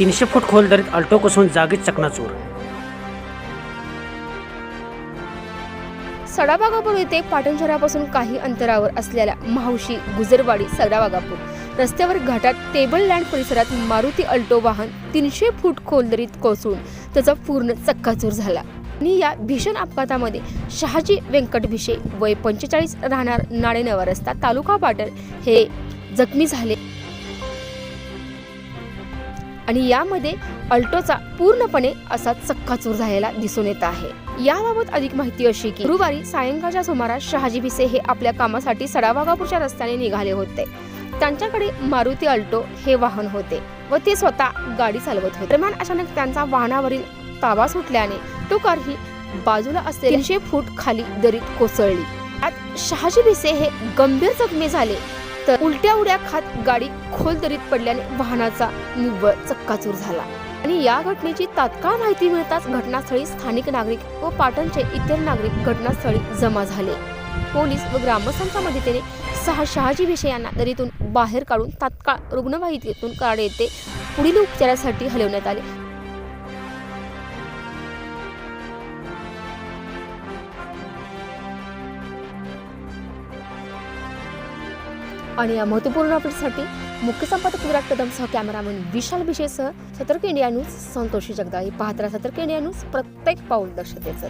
तीनशे फूट खोल दरीत अल्टो कोसळून जागीच चकनाचूर. सडावागापूर येथे पाटण शहरापासून काही अंतरावर असलेल्या मावशी गुजरवाडी सडावागापूर रस्त्यावर घाटात टेबल लँड परिसरात मारुती अल्टो वाहन तीनशे फूट खोल दरीत कोसळून त्याचा पूर्ण चक्काचूर झाला. आणि या भीषण अपघातामध्ये शहाजी व्यंकट भिशे वय पंचेचाळीस राहणार नाडेनवा रस्ता तालुका पाटण हे जखमी झाले. आणि यामध्ये अल्टोचा पूर्णपणे असा चक्काचूर झालेला दिसून येत आहे. याबाबत अधिक माहिती अशी की गुरुवारी सायंकाळच्या सुमारास शहाजी भिसे हे आपल्या कामासाठी सडावागापूरच्या रस्त्याने निघाले होते. त्यांच्याकडे मारुती अल्टो हे वाहन होते व ते स्वतः गाडी चालवत होते. दरम्यान अचानक त्यांचा वाहनावरील ताबा सुटल्याने तो कार ही बाजूला असलेली तीनशे फूट खाली दरीत कोसळली. त्यात शहाजी भिसे हे गंभीर जखमी झाले. तर उलट्या उड्या खात गाडी खोल दरीत पडल्याने वाहनाचा निव्वळ चक्काचूर झाला. आणि या घटनेची तात्काळ माहिती मिळताच घटनास्थळी स्थानिक नागरिक व पाटणचे इतर नागरिक घटनास्थळी जमा झाले. पोलीस व ग्रामस्थांच्या मदतीने सहा शहाजी विषय यांना दरीतून बाहेर काढून तात्काळ रुग्णवाहिकेतून कराड येथे पुढील उपचारासाठी हलवण्यात आले. आणि या महत्त्वपूर्ण अपडेटसाठी मुख्य संपादक विराट कदमसह कॅमेरामॅन विशाल विषयसह सतर्क इंडिया न्यूज संतोषी जगदाळी. पाहत सतर्क इंडिया न्यूज प्रत्येक पाऊल दक्षतेचं